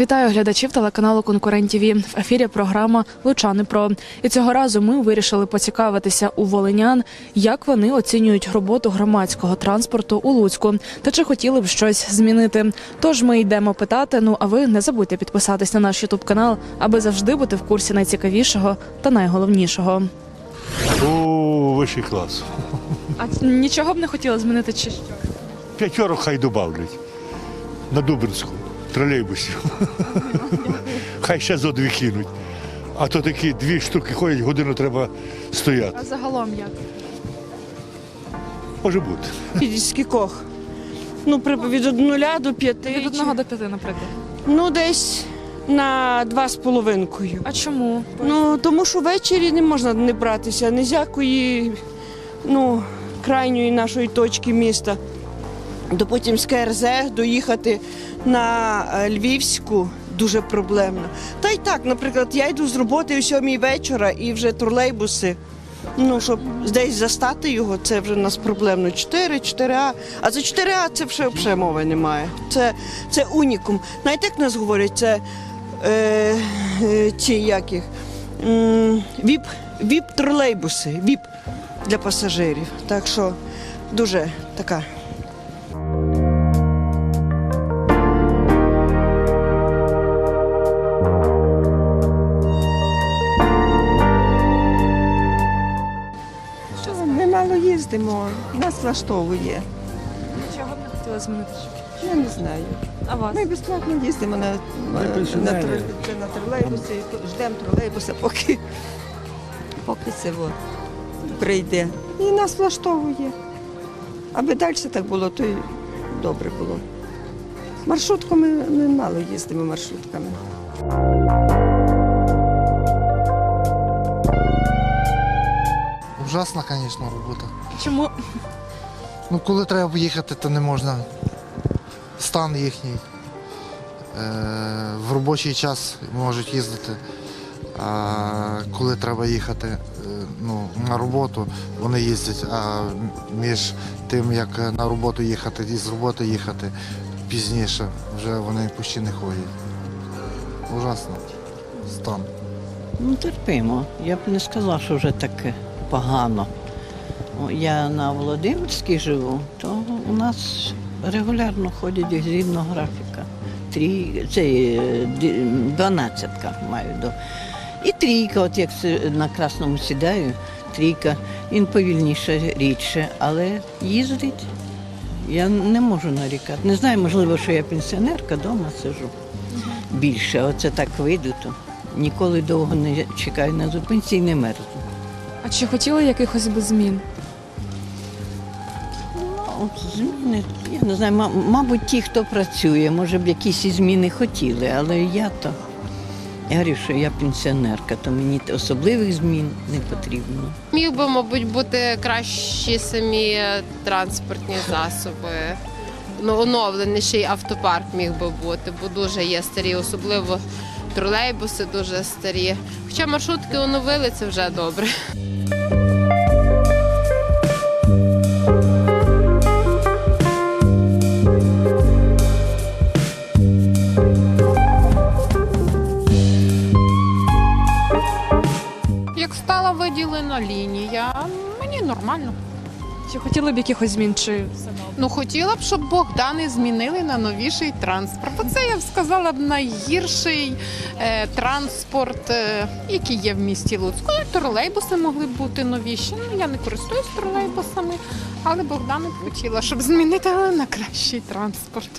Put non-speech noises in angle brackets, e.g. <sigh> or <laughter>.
Вітаю глядачів телеканалу Конкурент ТІВІ. В ефірі програма Лучани Про. І цього разу ми вирішили поцікавитися у волинян, як вони оцінюють роботу громадського транспорту у Луцьку та чи хотіли б щось змінити. Тож ми йдемо питати. Ну а ви не забудьте підписатись на наш Ютуб канал, аби завжди бути в курсі найцікавішого та найголовнішого. О, вищий клас. А нічого б не хотіли змінити, чи що? П'ятеро хай добавлять. На Дубинську, тролейбусів. <laughs> Хай ще зо дві кинуть. А то такі дві штуки ходять, годину треба стояти. А загалом як? Може бути. Від скількох? Ну, при- від нуля до п'яти. Від одного до п'яти, наприклад. Ну, десь на два з половинкою. А чому? Ну, тому що ввечері не можна не братися ні з якої ну, крайньої нашої точки міста. До потім з КРЗ доїхати на е, Львівську дуже проблемно. Та й так, наприклад, я йду з роботи о сьомій вечора і вже тролейбуси. Ну, щоб десь застати його, це вже у нас проблемно. 4, 4А. А за 4А це вже взагалі мови немає. Це, це унікум. Знаєте, як нас говорять, це е, е, ці як? Віп, віп тролейбуси, віп для пасажирів. Так що дуже така. Ми мало їздимо, нас влаштовує. Чого б не хотіли змінити? Я не знаю. А вас? Ми безплатно їздимо на, на, це на тролейбусі, ждемо тролейбуса, поки, поки це во прийде. І нас влаштовує. Аби далі так було, то й добре було. Маршрутками ми мало їздимо маршрутками. Ужасна, звісно, робота. Чому? Ну, коли треба їхати, то не можна. Стан їхній. Е, в робочий час можуть їздити. А коли треба їхати е, ну, на роботу, вони їздять. А між тим, як на роботу їхати і з роботи їхати пізніше, вже вони почти не ходять. Ужасно. Стан. Ну, терпимо. Я б не сказала, що вже таке погано. Я на Володимирській живу, то у нас регулярно ходять згідно графіка. Трі... Це е, дванадцятка маю до. І трійка, от як на красному сідаю, трійка, він повільніше, рідше, але їздить. Я не можу нарікати. Не знаю, можливо, що я пенсіонерка, вдома сижу більше. Оце так вийду, то ніколи довго не чекаю на зупинці і не мерзну. А чи хотіли якихось би змін? Ну, зміни, я не знаю, ма- мабуть, ті, хто працює, може б якісь і зміни хотіли, але я то. Я говорю, що я пенсіонерка, то мені особливих змін не потрібно. Міг би, мабуть, бути кращі самі транспортні засоби. Ну, оновленіший автопарк міг би бути, бо дуже є старі, особливо тролейбуси дуже старі. Хоча маршрутки оновили, це вже добре. Як стала виділена лінія, мені нормально. Чи хотіли б якихось змін? Чи Ну хотіла б, щоб Богдани змінили на новіший транспорт. Оце я б сказала б найгірший е, транспорт, е, який є в місті Луцьку. Ну, Тролейбуси могли б бути новіші. Ну я не користуюсь тролейбусами, але Богдани б хотіла, щоб змінити на кращий транспорт.